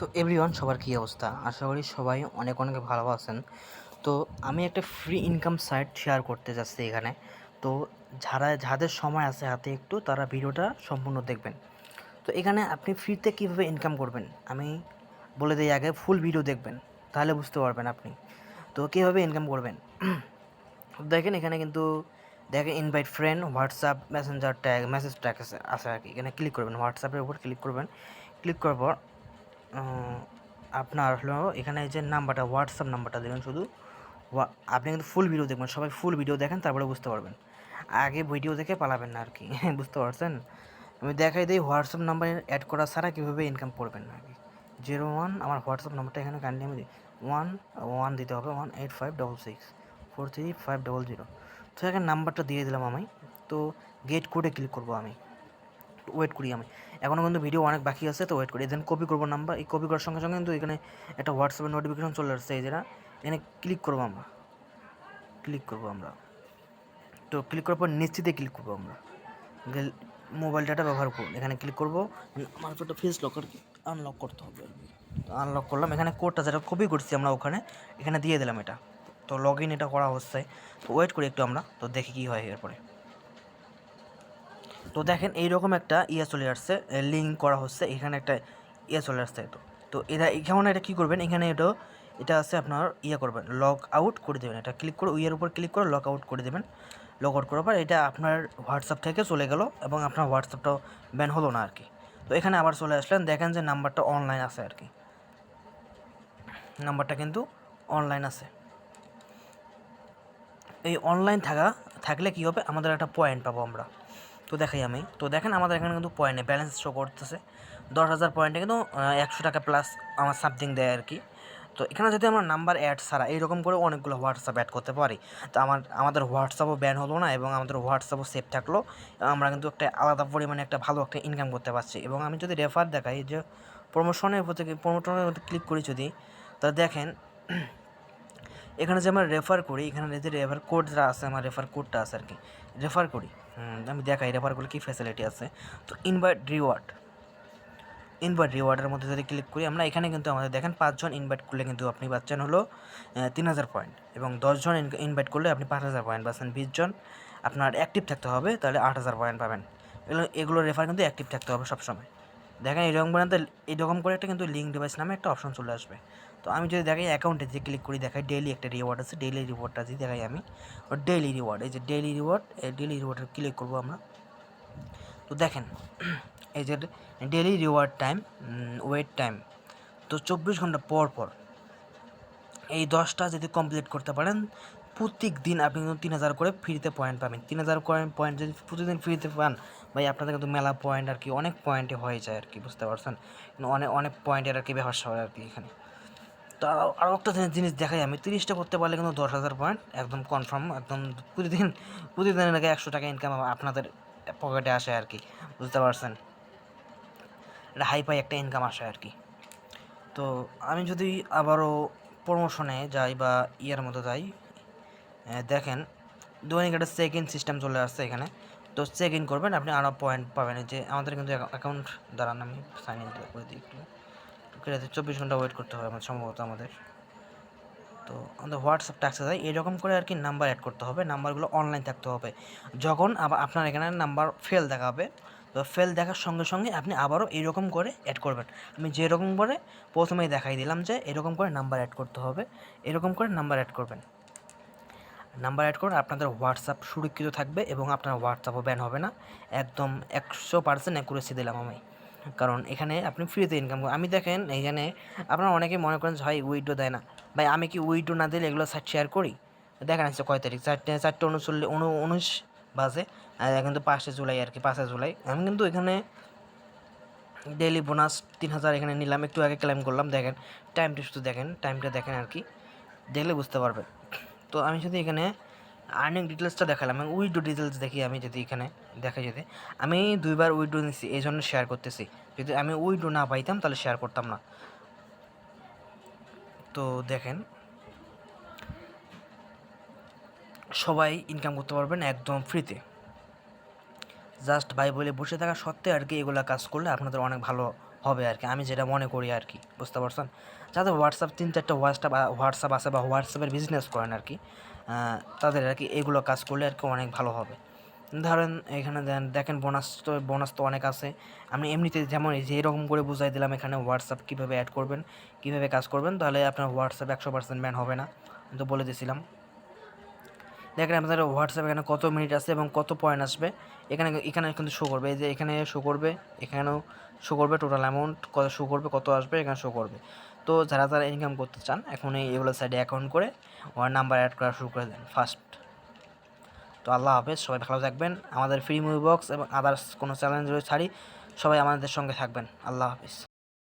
তো এভরিওয়ান সবার কী অবস্থা? আশা করি সবাই অনেক অনেক ভালো আছেন। তো আমি একটা ফ্রি ইনকাম সাইট শেয়ার করতে যাচ্ছি এখানে। তো যারা, যাদের সময় আছে হাতে একটু, তারা ভিডিওটা সম্পূর্ণ দেখবেন। তো এখানে আপনি ফ্রিতে কীভাবে ইনকাম করবেন? আমি বলে দিই আগে ফুল ভিডিও দেখবেন। তাহলে বুঝতে পারবেন আপনি। তো কীভাবে ইনকাম করবেন? দেখেন এখানে কিন্তু দেখেন invite friend WhatsApp Messenger tag message tag আছে আর কি। এখানে ক্লিক করবেন হোয়াটসঅ্যাপের উপর ক্লিক করবেন। ক্লিক করার পর আপনার হলো এখানে যে নাম্বারটা হোয়াটসঅ্যাপ নাম্বারটা দেবেন শুধু। আপনি কিন্তু ফুল ভিডিও দেখবেন, সবাই ফুল ভিডিও দেখেন, তারপরে বুঝতে পারবেন। আগে ভিডিও দেখে পালাবেন না আর কি, বুঝতে পারছেন? আমি দেখাই দিই হোয়াটসঅ্যাপ নাম্বার অ্যাড করা ছাড়া কীভাবে ইনকাম করবেন আর কি। জিরো ওয়ান আমার হোয়াটসঅ্যাপ নাম্বারটা এখানে কাইন্ডলি আমি দিই। ওয়ান ওয়ান দিতে হবে one eight five double six four three five double zero তো এখানে নাম্বারটা দিয়ে দিলাম আমি। তো গেট কোডে ক্লিক করব আমি। ওয়েট করি আমি। এখনও কিন্তু ভিডিও অনেক বাকি আছে, তো ওয়েট করি। দেন কপি করব নাম্বার এই কপি করার সঙ্গে সঙ্গে কিন্তু এখানে একটা হোয়াটসঅ্যাপের নোটিফিকেশন চলে আসছে, এই যেটা এখানে ক্লিক করব আমরা। ক্লিক করব আমরা। তো ক্লিক করার পর নিশ্চিতে ক্লিক করব আমরা। মোবাইল ডাটা ব্যবহার করুন এখানে ক্লিক করব। আমার তো ফেস লকার আনলক করতে হবে আনলক করলাম। এখানে কোডটা যেটা কপি করছি আমরা ওখানে। এখানে দিয়ে দিলাম এটা। তো লগ ইন এটা করা হচ্ছে। তো ওয়েট করি একটু আমরা, তো দেখি কী হয় এরপরে। তো দেখেন এইরকম একটা ইয়ে চলে আসছে লিঙ্ক করা হচ্ছে, এখানে একটা ইয়ে চলে আসছে তো। তো এটা এখানে এটা কী করবেন? এখানে এটা এটা আছে আপনার ইয়ে করবেন লগ আউট করে দেবেন। এটা ক্লিক করে ইয়ের উপর ক্লিক করে লগ আউট করে দেবেন। লগ আউট করার পর এটা আপনার হোয়াটসঅ্যাপ থেকে চলে গেল এবং আপনার হোয়াটসঅ্যাপটাও ব্যান হলো না আর কি তো এখানে আবার চলে আসলেন, দেখেন যে নাম্বারটা অনলাইন আছে আর কি নাম্বারটা কিন্তু অনলাইন আছে। এই অনলাইন থাকা, থাকলে কী হবে? আমাদের একটা পয়েন্ট পাবো আমরা। তো দেখাই আমি। তো দেখেন আমাদের এখানে কিন্তু পয়েন্টে ব্যালেন্স শো করতেছে। দশ হাজার পয়েন্টে কিন্তু একশো টাকা প্লাস আমার সামথিং দেয় আর কি তো এখানে যদি আমরা নাম্বার অ্যাড ছাড়া এইরকম করে অনেকগুলো হোয়াটসঅ্যাপ অ্যাড করতে পারি, তো আমার, আমাদের হোয়াটসঅ্যাপও ব্যান হলো না এবং আমাদের হোয়াটসঅ্যাপও সেফ থাকল। আমরা কিন্তু একটা আলাদা পরিমাণে একটা ভালো একটা ইনকাম করতে পারছি। এবং আমি যদি রেফার দেখাই যে প্রমোশনের থেকে প্রমোশনের ক্লিক করি যদি, তা দেখেন এখানে যে আমরা রেফার করি, এখানে যে রেফার কোড যা আছে, আমার রেফার কোডটা আছে আর কি রেফার করি। আমি দেখাই রেফার করলে কী ফ্যাসিলিটি আছে? তো ইনভাইট রিওয়ার্ড ইনভাইট রিওয়ার্ডের মধ্যে যদি ক্লিক করি, আমরা এখানে কিন্তু আমাদের দেখেন পাঁচজন ইনভাইট করলে কিন্তু আপনি পাচ্ছেন হলো তিন হাজার পয়েন্ট এবং দশজন ইনভাইট করলে আপনি পাঁচ হাজার পয়েন্ট পাচ্ছেন বিশজন আপনার অ্যাক্টিভ থাকতে হবে, তাহলে আট হাজার পয়েন্ট পাবেন। এগুলো এগুলো রেফার কিন্তু অ্যাক্টিভ থাকতে হবে সবসময়। দেখেন, এরকম করে এরকম করে একটা কিন্তু লিঙ্ক ডিভাইস নামে একটা অপশন চলে আসবে। তো আমি যদি দেখাই অ্যাকাউন্টে যে ক্লিক করি, দেখাই ডেইলি একটা রিওয়ার্ড আছে ডেইলি রিওয়ার্ডটা যদি দেখাই আমি ও ডেইলি রিওয়ার্ড এই যে ডেইলি রিওয়ার্ড এই ডেইলি রিওয়ার্ডে ক্লিক করব আমরা। তো দেখেন, এই যে daily reward time wait time তো চব্বিশ ঘণ্টা পর পর এই দশটা যদি কমপ্লিট করতে পারেন প্রত্যেক দিন আপনি কিন্তু তিন হাজার করে ফ্রিতে পয়েন্ট পাবেন। তিন হাজার করে পয়েন্ট যদি প্রতিদিন ফ্রিতে পান, ভাই আপনাদের কিন্তু মেলা পয়েন্ট আর কি, অনেক পয়েন্টে হয়ে যায় আর কি, বুঝতে পারছেন? অনেক অনেক পয়েন্টের আর কি ব্যবসা হয় আর কি এখানে। তো আরও একটা জিনিস- দেখাই আমি। তিরিশটা করতে পারলে কিন্তু দশ হাজার পয়েন্ট একদম কনফার্ম একদম প্রতিদিন, প্রতিদিনের আগে একশো টাকা ইনকাম আপনাদের পকেটে আসে আর কি, বুঝতে পারছেন? এটা হাই ফাই একটা ইনকাম আসে আর কি। তো আমি যদি আবারও প্রমোশনে যাই বা ইয়ের মতো যাই দেখেন, দৈনিক একটা চেক ইন সিস্টেম চলে আসছে এখানে। তো চেক ইন করবেন, আপনি আরও পয়েন্ট পাবেন। যে আমাদের কিন্তু অ্যাকাউন্ট দাঁড়ান, আমি সাইন ইন করে দিই একটু। একটু চব্বিশ ঘণ্টা ওয়েট করতে হবে আমার, সম্ভবত আমাদের। তো আমাদের হোয়াটসঅ্যাপ ট্যাক্সে যায় এরকম করে আর কি নাম্বার অ্যাড করতে হবে নাম্বারগুলো অনলাইন থাকতে হবে। যখন আবার আপনার এখানে নাম্বার ফেল দেখাবে, তো ফেল দেখার সঙ্গে সঙ্গে আপনি আবারও এরকম করে অ্যাড করবেন। আমি যেরকম করে প্রথমেই দেখাই দিলাম যে, এরকম করে নাম্বার অ্যাড করতে হবে, এরকম করে নাম্বার অ্যাড করবেন। নাম্বার অ্যাড করে আপনাদের হোয়াটসঅ্যাপ সুরক্ষিত থাকবে এবং আপনার হোয়াটসঅ্যাপও ব্যান হবে না। একদম একশো পার্সেন্ট অ্যাকুরেসি দিলাম আমি। কারণ এখানে আপনি ফ্রিতে ইনকাম আমি দেখেন এখানে আপনারা অনেকে মনে করেন যে ভাই উইডো দেয় না। ভাই, আমি কি উইডো না দিলে এগুলো সাইট শেয়ার করি? দেখেন আসছে কয় তারিখ? চারটে চারটে উনচল্লিশ উন উনিশ বাজে। আর কিন্তু পাঁচে জুলাই আর কি পাঁচে জুলাই। আমি কিন্তু এখানে ডেলি বোনাস তিন হাজার এখানে নিলাম। একটু আগে ক্লেম করলাম। দেখেন টাইমটা শুধু দেখেন টাইমটা দেখেন আর কি। দেখলে বুঝতে পারবেন। তো আমি যদি এখানে আর্নিং ডিটেলসটা দেখালাম, আমি উইডো ডিটেলস দেখি আমি যদি এখানে দেখা যদি। আমি দুইবার উইডো নিছি, এই জন্য শেয়ার করতেছি। যদি আমি উইডো না পাইতাম, তাহলে শেয়ার করতাম না। তো দেখেন, সবাই ইনকাম করতে পারবেন একদম ফ্রিতে জাস্ট ভাই বলে বসে থাকা সত্ত্বেও আর কি এগুলো কাজ করলে আপনাদের অনেক ভালো হবে আর কি। আমি যেটা মনে করি আর কি, বুঝতে পারছেন? যাদের হোয়াটসঅ্যাপ তিন চারটা হোয়াটসঅ্যাপ হোয়াটসঅ্যাপ আছে বা হোয়াটসঅ্যাপের বিজনেস করেন আর কি তাদের আর কি এগুলো কাজ করলে আর কি অনেক ভালো হবে। ধরেন এখানে দেন, দেখেন বোনাস তো বোনাস তো অনেক আছে। আমি এমনিতে যেমন এই যে এরকম করে বুঝাই দিলাম এখানে হোয়াটসঅ্যাপ কীভাবে অ্যাড করবেন, কীভাবে কাজ করবেন, তাহলে আপনার হোয়াটসঅ্যাপ একশো পার্সেন্ট ব্যান হবে না। তো বলে দিয়েছিলাম দেখেন আপনাদের হোয়াটসঅ্যাপ এখানে কত মিনিট আছে এবং কত পয়েন্ট আসবে। এখানে এখানে কিন্তু শো করবে। এই যে এখানে শো করবে, এখানেও শো করবে। টোটাল অ্যামাউন্ট কত শো করবে, কত আসবে, এখানে শো করবে। তো যারা যারা ইনকাম করতে চান, এখন এই এগুলো সাইডে অ্যাকাউন্ট করে ওয়ার নাম্বার অ্যাড করা শুরু করে দেন ফার্স্ট তো আল্লাহ হাফেজ, সবাই ভালো থাকবেন। আমাদের ফ্রি মুভি বক্স এবং আদার্স কোনো চ্যালেঞ্জ ছাড়ি সবাই আমাদের সঙ্গে থাকবেন। আল্লাহ হাফেজ।